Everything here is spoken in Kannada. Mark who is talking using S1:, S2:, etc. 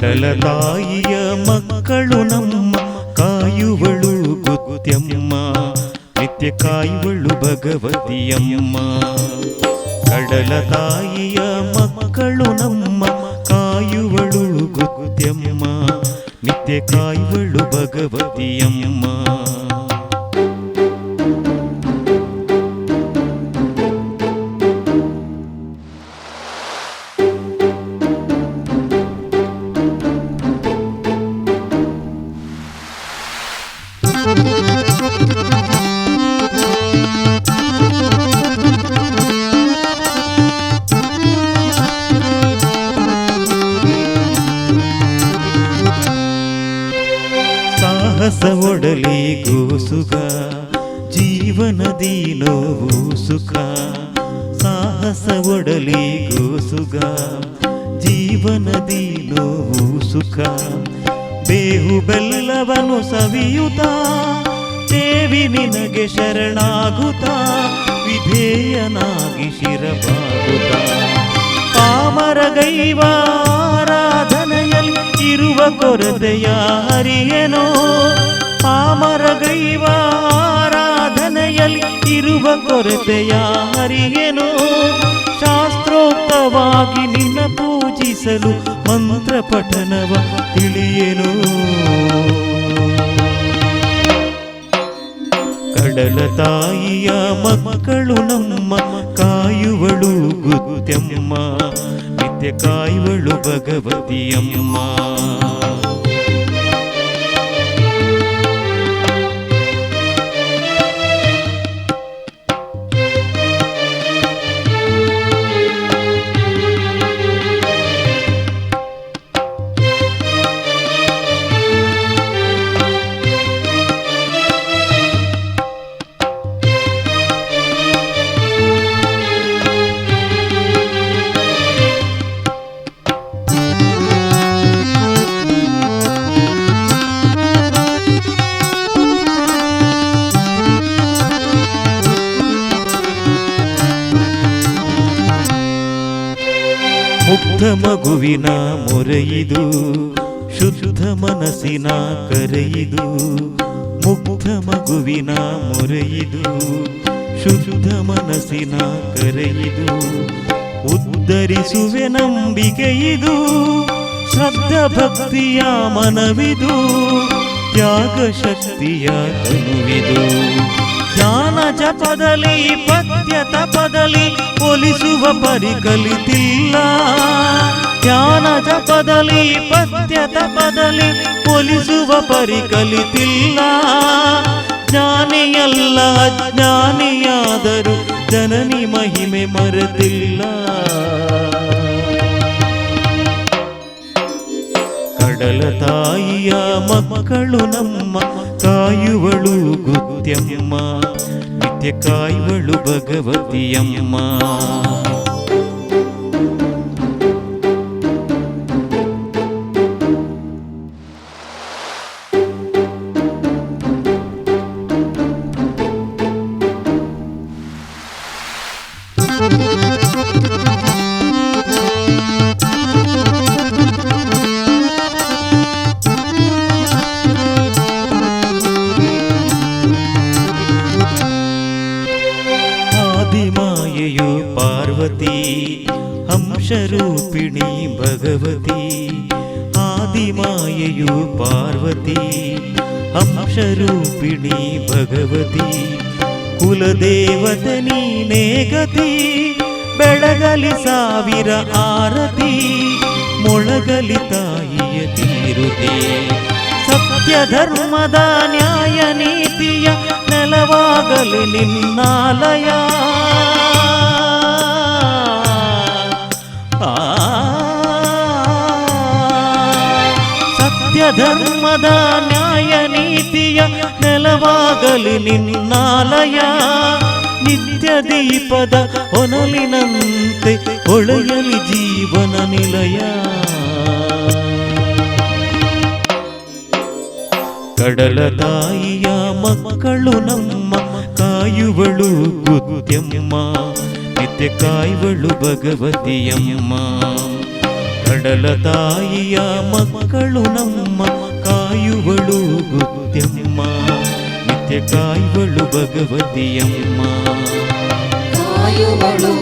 S1: ಕಡಲ ತಾಯಿಯ ಮಕ್ಕಳು ನಮ್ಮ ಕಾಯುವಳು ಗುತ್ಯಮ್ಮ ನಿತ್ಯ ಕಾಯುವಳು ಭಗವತಿಯಮ್ಮ ಕಡಲ ತಾಯಿಯ ಮಕ್ಕಳು ನಮ್ಮ ಕಾಯುವಳು ಗುತ್ಯಮ್ಮ ನಿತ್ಯ ಕಾಯುವಳು ಭಗವತಿಯಮ್ಮ ಸಾಹಸ ಒಡಲಿ ಗೋಸುಗ ಜೀವನದಿ ನೋವು ಸುಖ ಸಾಹಸ ಒಡಲಿ ಗೋಸುಗ ಜೀವನದಿ ನೋವು ಸುಖ ಬೇವು ಬೆಲ್ಲವನು ಸವಿಯುತ ದೇವಿ ನಿನಗೆ ಶರಣಾಗುತ್ತ, ವಿಧೇಯನಾಗಿ ಶಿರಬಾಗುತ್ತ. ಪಾಮರ ಗೈವಾರಾಧನೆಯಲ್ಲಿ ಇರುವ ಕೊರತೆಯ ಹರಿಯೇನೋ ಪಾಮರ ಗೈವಾರಾಧನೆಯಲ್ಲಿ ಇರುವ ಕೊರತೆಯ ಹರಿಯೇನೋ ಶಾಸ್ತ್ರೋಕ್ತವಾಗಿ ನಿನ್ನ ಪೂಜಿಸಲು ಮಂತ್ರ ಪಠನವ ತಿಳಿಯೇನು? ಕಡಲ ತಾಯಿಯ ಮಕ್ಕಳು ನಮ್ಮ ಕಾಯುವಳು ಗುತ್ಯಮ್ಮ, ನಿತ್ಯ ಕಾಯುವಳು ಭಗವತಿಯಮ್ಮ. ಮುಗ್ಧ ಮಗುವಿನ ಮೊರೆಯಿದು, ಶುದ್ಧ ಮನಸ್ಸಿನ ಕರೆಯಿದು, ಮುಗ್ಧ ಮಗುವಿನ ಮೊರೆಯಿದು, ಶುದ್ಧ ಮನಸ್ಸಿನ ಕರೆಯಿದು. ಉದ್ಧರಿಸುವೆ ನಂಬಿಕೆ ಇದು, ಶ್ರದ್ಧ ಭಕ್ತಿಯ ಮನವಿದು, ತ್ಯಾಗ ಶಕ್ತಿಯ ತನುವಿದು ಜ್ಞಾನ ಜಪದಲ್ಲಿ, ಪದ್ಯ ತಪದಲ್ಲಿ, ಒಲಿಸುವ ಪರಿ ಕಲಿತಿಲ್ಲ ಜ್ಞಾನ ಜಪದಲ್ಲಿ ಪದ್ಯ ತಪದಲ್ಲಿ ಒಲಿಸುವ ಪರಿಕಲಿತಿಲ್ಲ. ಜ್ಞಾನಿಯಲ್ಲ, ಅಜ್ಞಾನಿಯಾದರೂ ಜನನಿ ಮಹಿಮೆ ಮರೆತಿಲ್ಲ. ಕಡಲ ತಾಯಿಯ ಮಕ್ಕಳು ನಮ್ಮ ಕಾಯುವಳು ಗುತ್ಯಮ್ಮ, ನಿತ್ಯ ಕಾಯುವಳು ಭಗವತಿಯಮ್ಮ. ಹಂಸರೂಪಿಣಿ ಭಗವತಿ, ಆದಿಮಾಯೆಯು ಪಾರ್ವತಿ ಅಂಶರೂಪಿಣಿ ಭಗವತಿ. ಕುಲದೇವತನಿ ನೀನೇ ಗತಿ ಬೆಳಗಲಿ ಸಾವಿರ ಆರತಿ, ಮೊಳಗಲಿ ತಾಯಿಯ ತೀರುತಿ. ಸತ್ಯ ಧರ್ಮದ ನ್ಯಾಯ ನೀತಿಯ ನೆಲವಾಗಲು ನಿನ್ನಾಲಯ. ಧರ್ಮದ ನ್ಯಾಯ ನೀತಿಯ ನೆಲವಾಗಲಿ ನಿನ್ನಾಲಯ. ನಿತ್ಯ ದೀಪದ ಹೊನಲಿನಂತೆ ಹೊಳೆಯಲಿ ಜೀವನ ನಿಲಯ. ಕಡಲ ತಾಯಿಯ ಮಕ್ಕಳು ನಮ್ಮ ಕಾಯುವಳು ಗುತ್ಯಮ್ಮ ನಿತ್ಯ ಕಾಯುವಳು ಭಗವತಿಯಮ್ಮ. ಕಡಲ ತಾಯಿಯ ಮಕ್ಕಳು ನಮ್ಮ ಕಾಯುವಳು ಗುತ್ಯಮ್ಮ ನಿತ್ಯ ಕಾಯುವಳು ಭಗವತಿಯಮ್ಮ
S2: ಕಾಯುವಳು